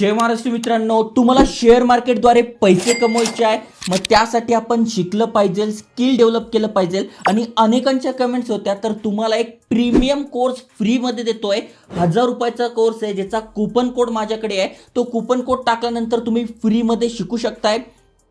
जय महाराष्ट्र मित्रांनो तुम्हाला शेअर मार्केटद्वारे पैसे कमवायचे आहे. मग त्यासाठी आपण शिकलं पाहिजे स्किल डेव्हलप केलं पाहिजे. आणि अनेकांच्या कमेंट्स होत्या तर तुम्हाला एक प्रीमियम कोर्स फ्रीमध्ये देतोय. हजार रुपयाचा कोर्स आहे ज्याचा कुपन कोड माझ्याकडे आहे. तो कुपन कोड टाकल्यानंतर तुम्ही फ्रीमध्ये शिकू शकताय.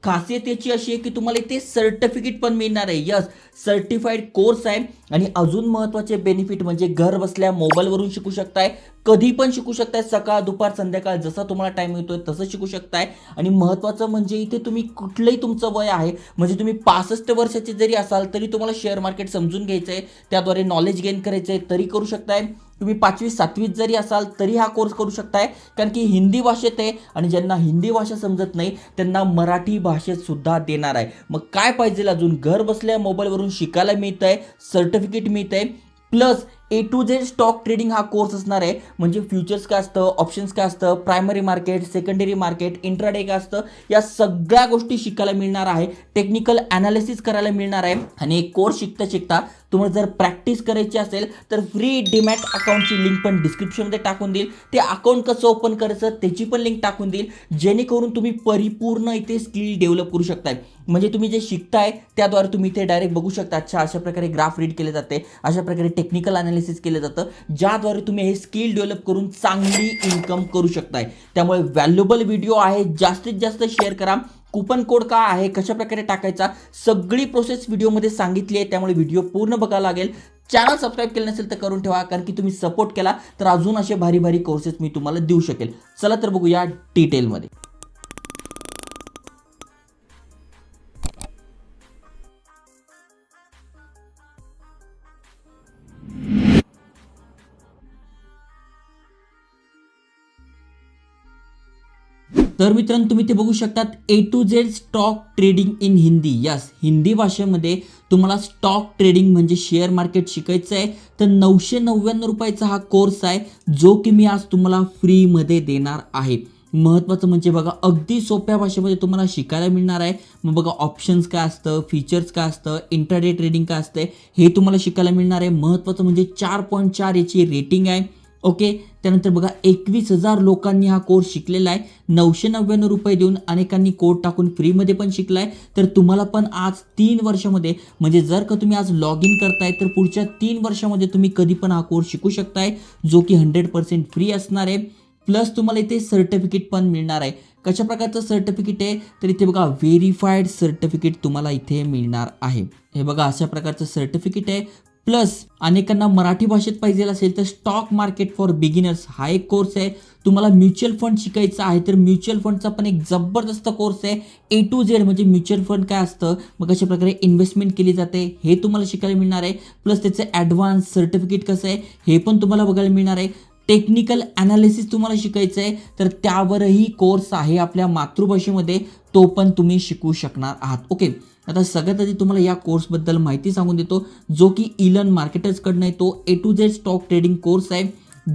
खासियत याची अशी आहे की तुम्हाला इथे सर्टिफिकेट पण मिळणार आहे. यस सर्टिफाईड कोर्स आहे. आणि अजून महत्त्वाचे बेनिफिट म्हणजे घर बसल्या मोबाईलवरून शिकू शकताय. कधी पण शिकू शकताय सकाळ दुपार संध्याकाळ जसा तुम्हाला टाईम मिळतोय तसं शिकू शकताय. आणि महत्त्वाचं म्हणजे इथे तुम्ही कुठलंही तुमचं वय आहे म्हणजे तुम्ही पासष्ट वर्षाचे जरी असाल तरी तुम्हाला शेअर मार्केट समजून घ्यायचं आहे त्याद्वारे नॉलेज गेन करायचं आहे तरी करू शकताय. तुम्ही पाचवी सातवीत जरी असाल तरी हा कोर्स करू शकताय. कारण की हिंदी भाषेत आहे आणि ज्यांना हिंदी भाषा समजत नाही त्यांना मराठी भाषेत सुद्धा देणार आहे. मग काय पाहिजे अजून? घर बसल्या मोबाईलवरून शिकायला मिळतं आहे सर्टिफिकेट मिळतं आहे plus A to Z stock trading हा कोर्स असणार आहे. म्हणजे फ्युचर्स काय असतं ऑप्शन्स काय असतं primary market secondary market intraday काय असतं या सगळ्या गोष्टी शिकायला मिळणार आहे. टेक्निकल अनालिसिस करायला मिळणार आहे. आणि एक कोर्स शिकता शिकता तुम्हाला जर प्रॅक्टिस करायची असेल तर फ्री डीमॅट अकाउंटची लिंक पण डिस्क्रिप्शनमध्ये टाकून देईल. ते अकाउंट कसं ओपन करायचं त्याची पण लिंक टाकून देईल. जेणेकरून तुम्ही परिपूर्ण इथे स्किल डेव्हलप करू शकताय. म्हणजे तुम्ही जे शिकताय त्याद्वारे तुम्ही ते डायरेक्ट बघू शकता. अच्छा अशा प्रकारे ग्राफ रीड केले जाते. अशा प्रकारे टेक्निकल ॲनालिसिस केलं जातं ज्याद्वारे तुम्ही हे स्किल डेव्हलप करून चांगली इन्कम करू शकताय. त्यामुळे व्हॅल्युबल व्हिडिओ आहे जास्तीत जास्त शेअर करा. कुपन कोड का आहे कशा प्रकारे टाकायचा सगळी प्रोसेस व्हिडिओमध्ये सांगितली आहे त्यामुळे व्हिडिओ पूर्ण बघावा लागेल. चॅनल सबस्क्राईब केलं नसेल तर करून ठेवा कारण की तुम्ही सपोर्ट केला तर अजून असे भारी भारी कोर्सेस मी तुम्हाला देऊ शकेल. चला तर बघूया डिटेलमध्ये तर मित्रांनो तुम्ही ते बघू शकतात A to Z stock trading in Hindi yes Hindi भाषेमध्ये तुम्हाला स्टॉक ट्रेडिंग म्हणजे शेअर मार्केट शिकायचं आहे. तर नऊशे नव्याण्णव रुपयाचा हा कोर्स आहे जो की मी आज तुम्हाला फ्रीमध्ये देणार आहे. महत्त्वाचं म्हणजे बघा अगदी सोप्या भाषेमध्ये तुम्हाला शिकायला मिळणार आहे. मग बघा ऑप्शन्स काय असतं फीचर्स काय असतं इंटरडे ट्रेडिंग काय असतं हे तुम्हाला शिकायला मिळणार आहे. महत्त्वाचं म्हणजे चार पॉईंट चार याची रेटिंग आहे. ओके? त्यानंतर बघा एकवीस हजार लोकांनी हा कोर्स शिकलेला आहे. नऊशे नव्याण्णव रुपये देऊन अनेकांनी कोड टाकून फ्रीमध्ये पण शिकला आहे तर तुम्हाला पण आज तीन वर्षामध्ये म्हणजे जर का तुम्ही आज लॉग इन करताय तर पुढच्या तीन वर्षामध्ये तुम्ही कधी पण हा कोर्स शिकू शकताय जो की हंड्रेड पर्सेंट फ्री असणार आहे. प्लस तुम्हाला इथे सर्टिफिकेट पण मिळणार आहे. कशा प्रकारचं सर्टिफिकेट आहे? तर इथे बघा व्हेरीफाईड सर्टिफिकेट तुम्हाला इथे मिळणार आहे. हे बघा अशा प्रकारचं सर्टिफिकेट आहे. प्लस अनेकांना मराठी भाषेत पाहिजे असेल तर स्टॉक मार्केट फॉर बिगिनर्स हा एक कोर्स आहे. तुम्हाला म्युच्युअल फंड शिकायचा आहे तर म्युच्युअल फंडचा पण एक जबरदस्त कोर्स आहे. ए टू झेड म्हणजे म्युच्युअल फंड काय असतं? मग कशा प्रकारे इन्व्हेस्टमेंट केली जाते. हे तुम्हाला शिकायला मिळणार आहे. प्लस त्याचं ॲडव्हान्स सर्टिफिकेट कसं आहे? हे पण तुम्हाला बघायला मिळणार आहे. टेक्निकल ॲनालिसिस तुम्हाला शिकायचं आहे. तर त्यावरही कोर्स आहे आपल्या मातृभाषेमध्ये. तो पण तुम्ही शिकू शकणार आहात. ओके आता सगळ्यात आधी तुम्हाला या कोर्सबद्दल माहिती सांगून देतो. जो की इलन मार्केटर्सकडनं आहे तो A to Z stock trading course आहे.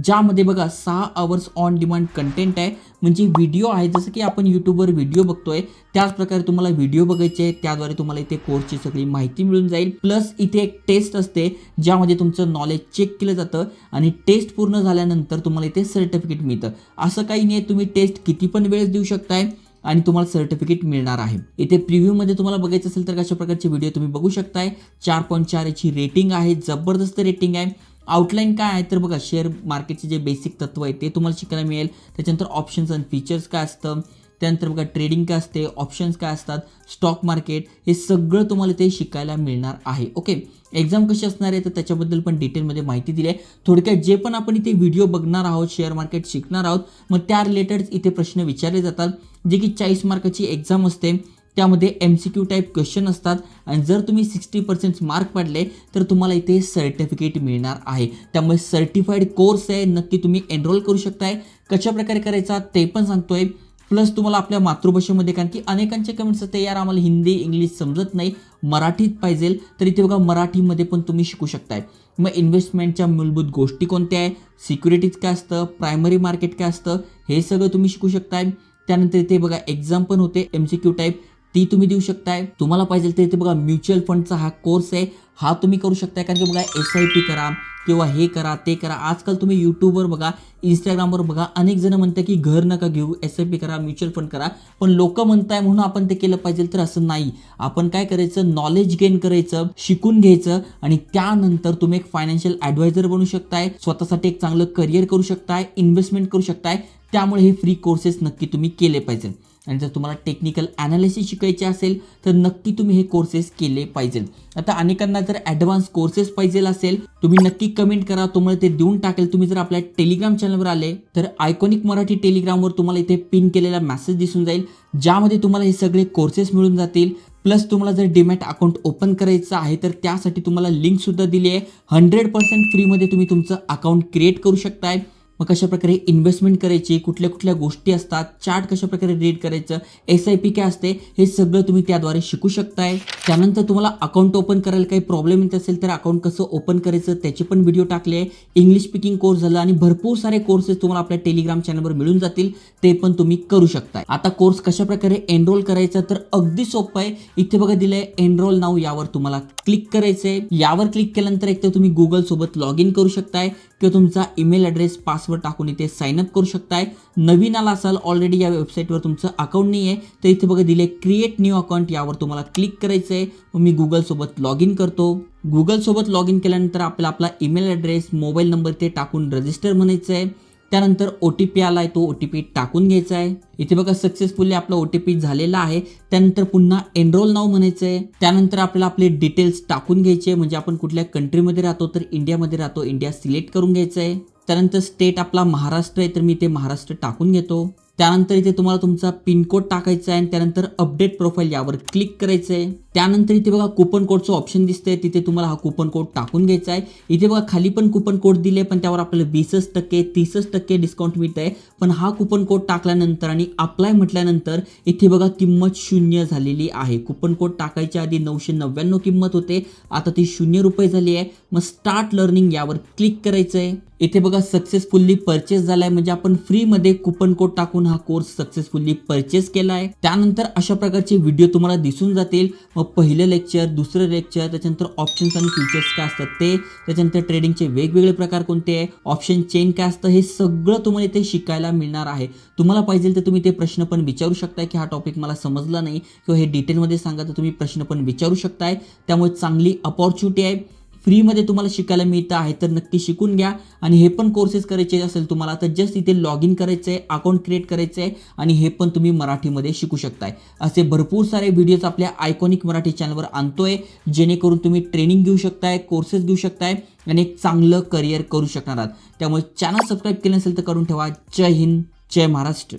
ज्यामध्ये बघा सहा आवर्स ऑन डिमांड कंटेंट आहे. म्हणजे व्हिडिओ आहे जसं की आपण यूट्यूबवर व्हिडिओ बघतोय त्याच प्रकारे तुम्हाला व्हिडिओ बघायचे आहे त्याद्वारे तुम्हाला इथे कोर्सची सगळी माहिती मिळून जाईल. प्लस इथे एक टेस्ट असते ज्यामध्ये तुमचं नॉलेज चेक केलं जातं आणि टेस्ट पूर्ण झाल्यानंतर तुम्हाला इथे सर्टिफिकेट मिळतं. असं काही नाही तुम्ही टेस्ट किती पण वेळेस देऊ शकताय. आणि तुम्हाला सर्टिफिकेट मिळणार आहे. इथे प्रिव्ह्यूमध्ये तुम्हाला बघायचं असेल तर कशा प्रकारचे व्हिडिओ तुम्ही बघू शकताय. चार पॉईंट चार याची रेटिंग आहे जबरदस्त रेटिंग आहे. आउटलाईन काय आहे तर बघा शेअर मार्केटचे जे बेसिक तत्व आहे ते तुम्हाला शिकायला मिळेल. त्याच्यानंतर ऑप्शन्स आणि फीचर्स काय असतं? त्यानंतर बघा ट्रेडिंग काय असते ऑप्शन्स काय असतात स्टॉक मार्केट हे सगळं तुम्हाला ते शिकायला मिळणार आहे ओके एक्झाम कशी असणार आहे तर त्याच्याबद्दल पण डिटेलमध्ये माहिती दिली आहे. थोडक्यात जे पण आपण इथे व्हिडिओ बघणार आहोत शेअर मार्केट शिकणार आहोत मग त्या रिलेटेड इथे प्रश्न विचारले जातात जे की चाळीस मार्काची एक्झाम असते त्यामध्ये M C Q type question असतात आणि जर तुम्ही सिक्स्टी पर्सेंट मार्क पडले तर तुम्हाला इथे सर्टिफिकेट मिळणार आहे. त्यामुळे सर्टिफाईड कोर्स आहे नक्की तुम्ही एनरोल करू शकताय. कशा प्रकारे करायचा ते पण सांगतोय. प्लस तुम्हाला आपल्या मातृभाषेमध्ये कारण की अनेकांचे कमेंट्स असते यार आम्हाला हिंदी इंग्लिश समजत नाही मराठीत पाहिजे. तर इथे बघा मराठीमध्ये पण तुम्ही शिकू शकताय. मग इन्व्हेस्टमेंटच्या मूलभूत गोष्टी कोणत्या आहे? सिक्युरिटीज काय असतं? प्रायमरी मार्केट काय असतं? हे सगळं तुम्ही शिकू शकताय. त्यानंतर इथे बघा एक्झाम पण होते एम सी क्यू टाईप ती तुम्ही देऊ शकताय. तुम्हाला पाहिजे तर इथे बघा म्युच्युअल फंडचा हा कोर्स आहे. हा तुम्ही करू शकताय. कारण की बघा एस आय पी करा किंवा हे करा ते करा. आजकाल तुम्ही यूट्यूबवर बघा इंस्टाग्रामवर बघा. अनेक जण म्हणतात की घर नका घेऊ एस आय पी करा म्युच्युअल फंड करा. पण लोक म्हणताय म्हणून आपण ते केलं पाहिजे तर असं नाही. आपण काय करायचं? नॉलेज गेन करायचं शिकून घ्यायचं आणि त्यानंतर तुम्ही एक फायनान्शियल ॲडवायझर बनू शकताय. स्वतःसाठी एक चांगलं करिअर करू शकताय इन्व्हेस्टमेंट करू शकताय. त्यामुळे हे फ्री कोर्सेस नक्की तुम्ही केले पाहिजे. आणि जर तुम्हाला टेक्निकल ॲनालिसिस शिकायचे असेल तर नक्की तुम्ही हे कोर्सेस केले पाहिजेत. आता अनेकांना जर ॲडव्हान्स कोर्सेस पाहिजे असेल तुम्ही नक्की कमेंट करा. तुम्हाला ते देऊन टाकेल. तुम्ही जर आपल्या टेलिग्राम चॅनलवर आले तर आयकॉनिक मराठी टेलिग्रामवर तुम्हाला इथे पिन केलेला मेसेज दिसून जाईल ज्यामध्ये तुम्हाला हे सगळे कोर्सेस मिळून जातील. प्लस तुम्हाला जर डिमॅट अकाउंट ओपन करायचं आहे तर त्यासाठी तुम्हाला लिंकसुद्धा दिली आहे. हंड्रेड पर्सेंट फ्रीमध्ये तुम्ही तुमचं अकाउंट क्रिएट करू शकताय. मग कशा प्रकारे इन्व्हेस्टमेंट करायची कुठल्या कुठल्या गोष्टी असतात चार्ट कशा प्रकारे रीड करायचं एस आय पी काय असते हे सगळं तुम्ही त्याद्वारे शिकू शकताय. त्यानंतर तुम्हाला अकाउंट ओपन करायला काही प्रॉब्लेम येत असेल तर अकाउंट कसं ओपन करायचं त्याचे पण व्हिडिओ टाकले आहे. इंग्लिश स्पीकिंग कोर्स झालं आणि भरपूर सारे कोर्सेस तुम्हाला आपल्या टेलिग्राम चॅनलवर मिळून जातील. ते पण तुम्ही करू शकताय. आता कोर्स कशा प्रकारे एनरोल करायचा तर अगदी सोपं आहे. इथे बघा दिलंय एनरोल नाव यावर तुम्हाला क्लिक करायचंय. यावर क्लिक केल्यानंतर एक तर तुम्ही गुगल सोबत लॉग इन करू शकताय किंवा तुमचा ईमेल ॲड्रेस पासवर्ड टाकून इथे साइन अप करू शकताय. नवीन आला असाल ऑलरेडी या वेबसाईटवर तुमचं अकाउंट नाही आहे तर इथे बघा दिले क्रिएट न्यू अकाउंट यावर तुम्हाला क्लिक करायचं आहे मग मी गुगलसोबत लॉग इन करतो. गुगलसोबत लॉग इन केल्यानंतर आपला आपला ईमेल ॲड्रेस मोबाईल नंबर ते टाकून रजिस्टर म्हणायचं आहे त्यानंतर ओ टी पी आला आहे तो ओ टी पी टाकून घ्यायचा आहे इथे बघा सक्सेसफुली आपला ओ टी पी झालेला आहे. त्यानंतर पुन्हा एनरोल नाव म्हणायचं आहे त्यानंतर आपल्याला आपले डिटेल्स टाकून घ्यायचे म्हणजे आपण कुठल्या कंट्रीमध्ये राहतो तर इंडियामध्ये राहतो इंडिया सिलेक्ट करून घ्यायचं आहे त्यानंतर स्टेट आपला महाराष्ट्र आहे तर मी ते महाराष्ट्र टाकून घेतो. त्यानंतर इथे तुम्हाला तुमचा पिनकोड टाकायचा आहे आणि त्यानंतर अपडेट प्रोफाईल यावर क्लिक करायचं आहे त्यानंतर इथे बघा कुपन कोडचं ऑप्शन दिसतंय. तिथे तुम्हाला हा कुपन कोड टाकून घ्यायचा आहे. इथे बघा खाली पण कुपन कोड दिले पण त्यावर आपल्याला वीसच टक्के तीसच टक्के डिस्काउंट मिळत आहे पण हा कुपन कोड टाकल्यानंतर आणि अप्लाय म्हटल्यानंतर इथे बघा किंमत शून्य झालेली आहे. कुपन कोड टाकायच्या आधी नऊशे नव्याण्णव किंमत होते. आता ती शून्य रुपये झाली आहे. मग स्टार्ट लर्निंग यावर क्लिक करायचं आहे इथे बघा सक्सेसफुल्ली परचेस झालाय. म्हणजे आपण फ्रीमध्ये कुपन कोड टाकून हा कोर्स सक्सेसफुल्ली परचेस केला आहे त्यानंतर अशा प्रकारचे व्हिडिओ तुम्हाला दिसून जातील. मग पहिलं लेक्चर दुसरं लेक्चर त्याच्यानंतर ऑप्शन्स आणि फीचर्स काय असतात ते त्याच्यानंतर ट्रेडिंगचे वेगवेगळे प्रकार कोणते आहे ऑप्शन चेन काय असतं हे सगळं तुम्हाला इथे शिकायला मिळणार आहे. तुम्हाला पाहिजे तर तुम्ही ते प्रश्न पण विचारू शकताय की हा टॉपिक मला समजला नाही किंवा हे डिटेलमध्ये सांगा तर तुम्ही प्रश्न पण विचारू शकताय. त्यामुळे चांगली अपॉर्च्युनिटी आहे. फ्रीमध्ये तुम्हाला शिकायला मिळतं आहे तर नक्की शिकून घ्या. आणि हे पण कोर्सेस करायचे असेल तुम्हाला तर जस्ट इथे लॉग इन करायचं आहे अकाउंट क्रिएट करायचं आहे आणि हे पण तुम्ही मराठीमध्ये शिकू शकताय. असे भरपूर सारे व्हिडिओज आपल्या आयकॉनिक मराठी चॅनलवर आणतोय जेणेकरून तुम्ही ट्रेनिंग घेऊ शकताय कोर्सेस घेऊ शकताय आणि एक चांगलं करिअर करू शकणार आहात. त्यामुळे चॅनल सबस्क्राईब केलं नसेल तर करून ठेवा. जय हिंद जय महाराष्ट्र.